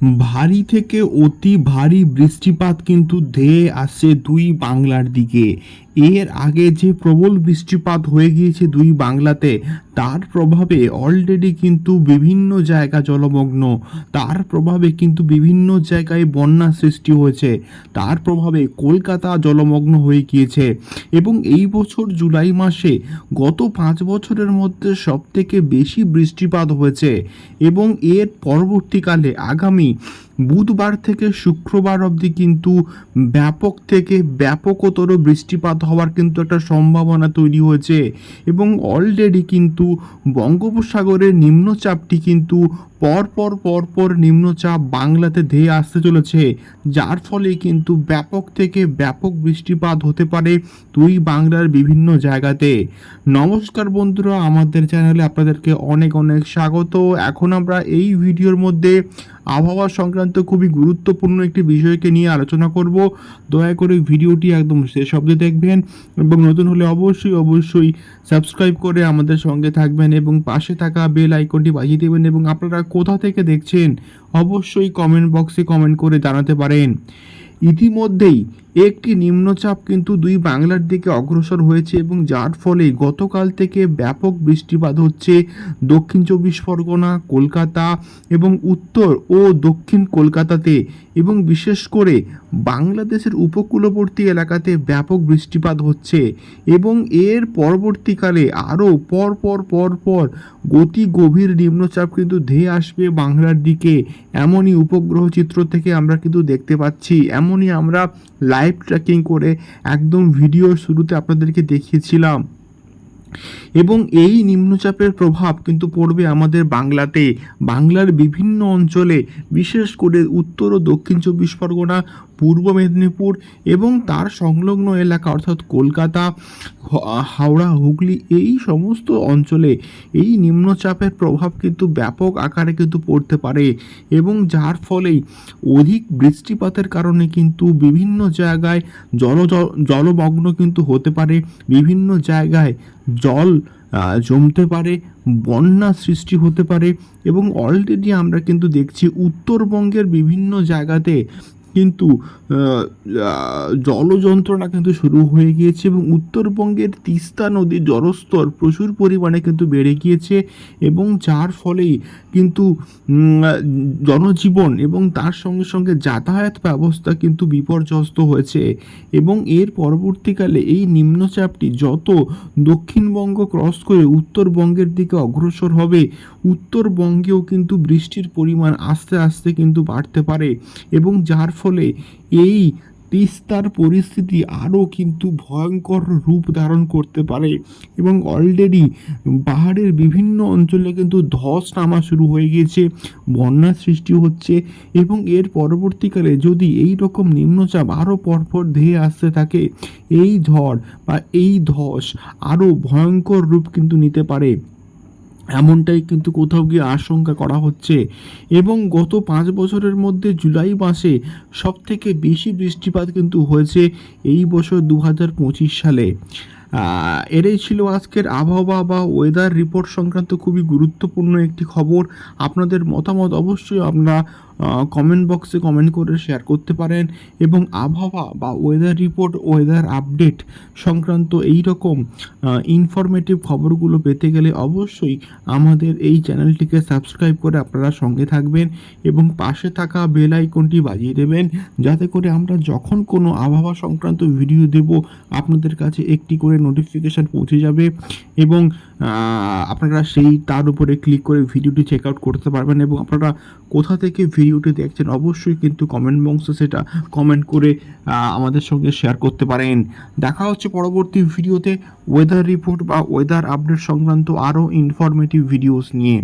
ভারী থেকে অতি ভারী বৃষ্টিপাত কিন্তু ধেয়ে আসছে দুই বাংলার দিকে। এর আগে যে প্রবল বৃষ্টিপাত হয়ে গিয়েছে দুই বাংলাতে, তার প্রভাবে অলরেডি কিন্তু বিভিন্ন জায়গা জলমগ্ন। তার প্রভাবে কিন্তু বিভিন্ন জায়গায় বন্যা সৃষ্টি হয়েছে। তার প্রভাবে কলকাতা জলমগ্ন হয়ে গিয়েছে। এবং এই বছর জুলাই মাসে গত পাঁচ বছরের মধ্যে সব থেকে বেশি বৃষ্টিপাত হয়েছে। এবং এর পরবর্তীকালে আগামী বুধবার থেকে শুক্রবার অবধি কিন্তু ব্যাপক থেকে ব্যাপকতর বৃষ্টিপাত হওয়ার কিন্তু একটা সম্ভাবনা তৈরি হয়েছে এবং অলরেডি কিন্তু বঙ্গোপসাগরের নিম্নচাপটি কিন্তু পরপর পরপর নিম্নচাপ বাংলাতে ধেয়ে আসতে চলেছে, যার ফলে কিন্তু ব্যাপক থেকে ব্যাপক বৃষ্টিপাত হতে পারে দুই বাংলার বিভিন্ন জায়গাতে। নমস্কার বন্ধুরা, আমাদের চ্যানেলে আপনাদেরকে অনেক অনেক স্বাগত। এখন আমরা এই ভিডিওর মধ্যে আবহাওয়া সংক্রান্ত খুবই গুরুত্বপূর্ণ একটি বিষয়কে নিয়ে আলোচনা করব। দয়া করে ভিডিওটি একদম শেষ অবধি দেখবেন এবং নতুন হলে অবশ্যই অবশ্যই সাবস্ক্রাইব করে আমাদের সঙ্গে থাকবেন এবং পাশে থাকা বেল আইকনটি বাজিয়ে দেবেন এবং আপনারা কোথা থেকে দেখছেন? অবশ্যই কমেন্ট বক্সে কমেন্ট করে জানাতে পারেন। ইতিমধ্যেই একটি নিম্নচাপ কিন্তু দুই বাংলার দিকে অগ্রসর হয়েছে এবং যার ফলে গতকাল থেকে ব্যাপক বৃষ্টিপাত হচ্ছে দক্ষিণ চব্বিশ পরগনা, কলকাতা এবং উত্তর ও দক্ষিণ কলকাতাতে এবং বিশেষ করে বাংলাদেশের উপকূলবর্তী এলাকাতে ব্যাপক বৃষ্টিপাত হচ্ছে এবং এর পরবর্তীকালে আরও পর পর পর পর গতি গভীর নিম্নচাপ কিন্তু ধেয়ে আসবে বাংলার দিকে। এমনই উপগ্রহ চিত্র থেকে আমরা কিন্তু দেখতে পাচ্ছি। এমনই আমরা লাইভ ট্র্যাকিং করে একদম ভিডিওর শুরুতে আপনাদেরকে দেখিয়েছিলাম। এবং এই নিম্নচাপের প্রভাব কিন্তু পড়বে আমাদের বাংলাতে। বাংলার বিভিন্ন অঞ্চলে, বিশেষ করে উত্তর ও দক্ষিণ চব্বিশ পরগনা পূর্ব মেদিনীপুর এবং তার সংলগ্ন এলাকা, অর্থাৎ কলকাতা হাওড়া, হুগলি, এই সমস্ত অঞ্চলে এই নিম্নচাপের প্রভাব কিন্তু ব্যাপক আকারে কিন্তু পড়তে পারে এবং যার ফলেই অধিক বৃষ্টিপাতের কারণে কিন্তু বিভিন্ন জায়গায় জল জলমগ্ন কিন্তু হতে পারে। বিভিন্ন জায়গায় জল জমতে পারে, বন্যা সৃষ্টি হতে পারে এবং অলরেডি আমরা কিন্তু দেখছি উত্তরবঙ্গের বিভিন্ন জায়গাতে কিন্তু জলযন্ত্রণা কিন্তু শুরু হয়ে গিয়েছে এবং উত্তরবঙ্গের তিস্তা নদীর জলস্তর প্রচুর পরিমাণে কিন্তু বেড়ে গিয়েছে এবং যার ফলেই কিন্তু জনজীবন এবং তার সঙ্গে সঙ্গে যাতায়াত ব্যবস্থা কিন্তু বিপর্যস্ত হয়েছে এবং এর পরবর্তীকালে এই নিম্নচাপটি যত দক্ষিণবঙ্গ ক্রস করে উত্তরবঙ্গের দিকে অগ্রসর হবে, উত্তরবঙ্গেও কিন্তু বৃষ্টির পরিমাণ আস্তে আস্তে কিন্তু বাড়তে পারে এবং যার ফলে এই তিস্তার পরিস্থিতি আরও কিন্তু ভয়ঙ্কর রূপ ধারণ করতে পারে। এবং অলরেডি পাহাড়ের বিভিন্ন অঞ্চলে কিন্তু ধস নামা শুরু হয়ে গিয়েছে, বন্যার সৃষ্টি হচ্ছে এবং এর পরবর্তীকালে যদি এই রকম নিম্নচাপ আরও পরপর ধেয়ে আসতে থাকে, এই ঝড় বা এই ধস আরও ভয়ঙ্কর রূপ কিন্তু নিতে পারে। এমনটাই কিন্তু কোথাও গিয়ে আশঙ্কা করা হচ্ছে। এবং গত পাঁচ বছরের মধ্যে জুলাই মাসে সব থেকে বেশি বৃষ্টিপাত কিন্তু হয়েছে এই বছর দু হাজার পঁচিশ সালে। এটাই ছিল আজকের আবহাওয়া বা ওয়েদার রিপোর্ট সংক্রান্ত খুবই গুরুত্বপূর্ণ একটি খবর। আপনাদের মতামত অবশ্যই আপনারা কমেন্ট বক্সে কমেন্ট করে শেয়ার করতে পারেন এবং আবহাওয়া বা ওয়েদার রিপোর্ট ওয়েদার আপডেট সংক্রান্ত এই রকম ইনফরমেটিভ খবরগুলো পেতে গেলে অবশ্যই আমাদের এই চ্যানেলটিকে সাবস্ক্রাইব করে আপনারা সঙ্গে থাকবেন এবং পাশে থাকা বেল আইকনটি বাজিয়ে দেবেন যাতে করে আমরা যখন কোনো আবহাওয়া সংক্রান্ত ভিডিও দেব, আপনাদের কাছে একটি করে নোটিফিকেশান পৌঁছে যাবে এবং আপনারা সেই তার উপরে ক্লিক করে ভিডিওটি চেক আউট করতে পারবেন এবং আপনারা কোথা থেকে ভিডিওটি দেখছেন অবশ্যই কিন্তু কমেন্ট বক্সে সেটা কমেন্ট করে আমাদের সঙ্গে শেয়ার করতে পারেন। দেখা হচ্ছে পরবর্তী ভিডিওতে ওয়েদার রিপোর্ট বা ওয়েদার আপডেট সংক্রান্ত আরও ইনফরমেটিভ ভিডিওস নিয়ে।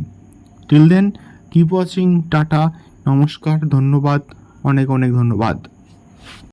Till then keep watching tata, নমস্কার, ধন্যবাদ, অনেক অনেক ধন্যবাদ।